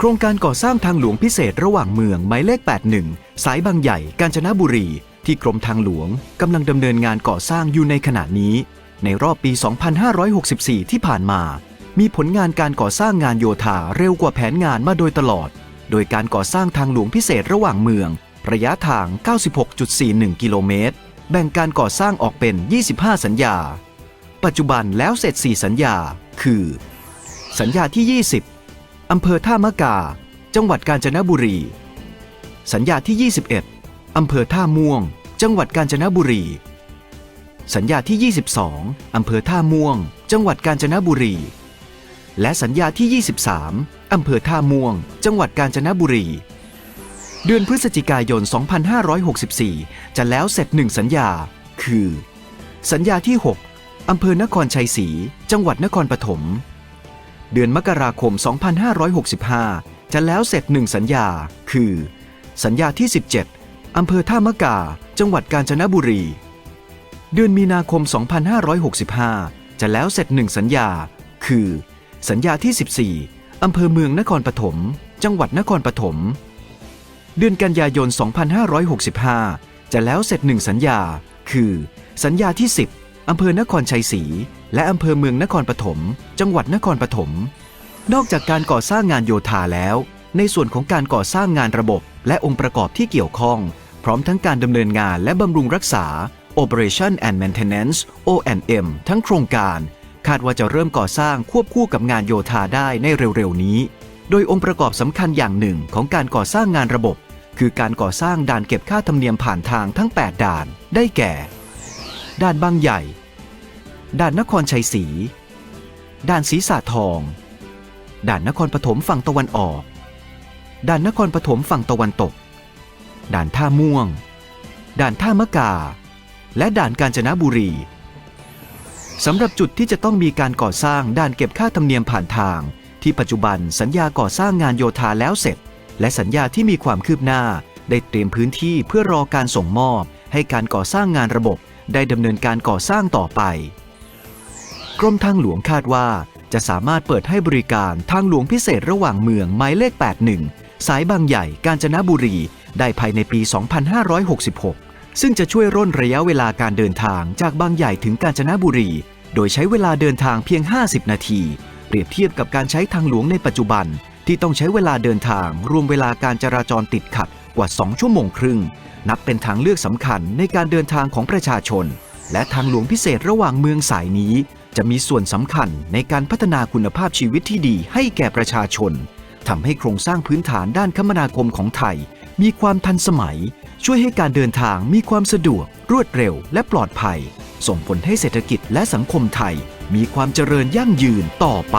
โครงการก่อสร้างทางหลวงพิเศษระหว่างเมืองหมายเลข 81 สายบางใหญ่กาญจนบุรี ที่กรมทางหลวงกำลังดำเนินงานก่อสร้างอยู่ในขณะนี้ ในรอบปี 2564 ที่ผ่านมา มีผลงานการก่อสร้างงานโยธาเร็วกว่าแผนงานมาโดยตลอด โดยการก่อสร้างทางหลวงพิเศษระหว่างเมือง ระยะทาง 96.41 กิโลเมตร แบ่งการก่อสร้างออกเป็น 25 สัญญา ปัจจุบันแล้วเสร็จ 4 สัญญา คือ สัญญาที่ 20 อำเภอท่ามะกา จังหวัดกาญจนบุรี สัญญาที่ 21 อำเภอท่าม่วง จังหวัดกาญจนบุรี สัญญาที่ 22 อำเภอท่าม่วง จังหวัดกาญจนบุรี และสัญญาที่ 23 อำเภอท่าม่วง จังหวัดกาญจนบุรี เดือนพฤศจิกายน 2564 จะแล้วเสร็จหนึ่งสัญญา คือ สัญญาที่ 6 อำเภอนครชัยศรี จังหวัดนครปฐม เดือนมกราคม 2565 จะแล้วเสร็จหนึ่งสัญญา คือ สัญญาที่ 17 อำเภอท่ามะกา จังหวัดกาญจนบุรี เดือนมีนาคม 2565 จะแล้วเสร็จหนึ่งสัญญา คือ สัญญาที่ 14 อำเภอเมืองนครปฐม จังหวัดนครปฐม เดือนกันยายน 2565 จะแล้วเสร็จหนึ่งสัญญา คือ สัญญาที่ 10 อำเภอนครชัยศรี และอำเภอเมืองนครปฐม จังหวัดนครปฐม นอกจากการก่อสร้างงานโยธาแล้ว ในส่วนของการก่อสร้างงานระบบ และองค์ประกอบที่เกี่ยวข้อง พร้อมทั้งการดำเนินงานและบำรุงรักษา Operation and Maintenance O&M ทั้งโครงการ คาดว่าจะเริ่มก่อสร้างควบคู่กับงานโยธาได้ในเร็วๆนี้ โดยองค์ประกอบสำคัญอย่างหนึ่งของการก่อสร้างงานระบบ คือการก่อสร้างด่านเก็บค่าธรรมเนียมผ่านทางทั้ง 8 ด่าน ได้แก่ ด่านบางใหญ่ด่านนครชัยศรีด่านศรีสาทองด่านนครปฐมฝั่งตะวันออกด่านนครปฐมฝั่งตะวันตก ด่านท่าม่วง ด่านท่ามะกา และด่านกาญจนบุรีสำหรับจุดที่จะต้องมีการก่อสร้างด่านเก็บค่าธรรมเนียมผ่านทาง ที่ปัจจุบันสัญญาก่อสร้างงานโยธาแล้วเสร็จ และสัญญาที่มีความคืบหน้า ได้เตรียมพื้นที่เพื่อรอการส่งมอบ ให้การก่อสร้างงานระบบ ได้ดำเนินการก่อสร้างต่อไป กรมทางหลวงคาดว่าจะสามารถเปิดให้บริการทางหลวงพิเศษระหว่างเมืองหมายเลข 81 สายบางใหญ่กาญจนบุรี ได้ภายในปี 2566 ซึ่งจะช่วยร่นระยะเวลาการเดินทางจากบางใหญ่ถึงกาญจนบุรี โดยใช้เวลาเดินทางเพียง 50 นาที เปรียบเทียบกับการใช้ทางหลวงในปัจจุบัน ที่ต้องใช้เวลาเดินทางรวมเวลาการจราจรติดขัดกว่า 2 ชั่วโมงครึ่ง นับเป็นทางเลือกสำคัญในการเดินทางของประชาชน และทางหลวงพิเศษระหว่างเมืองสายนี้ จะมีส่วนสำคัญในการพัฒนาคุณภาพชีวิตที่ดีให้แก่ประชาชนทำให้โครงสร้างพื้นฐานด้านคมนาคมของไทย มีความทันสมัย ช่วยให้การเดินทางมีความสะดวก รวดเร็ว และปลอดภัย ส่งผลให้เศรษฐกิจและสังคมไทย มีความเจริญยั่งยืนต่อไป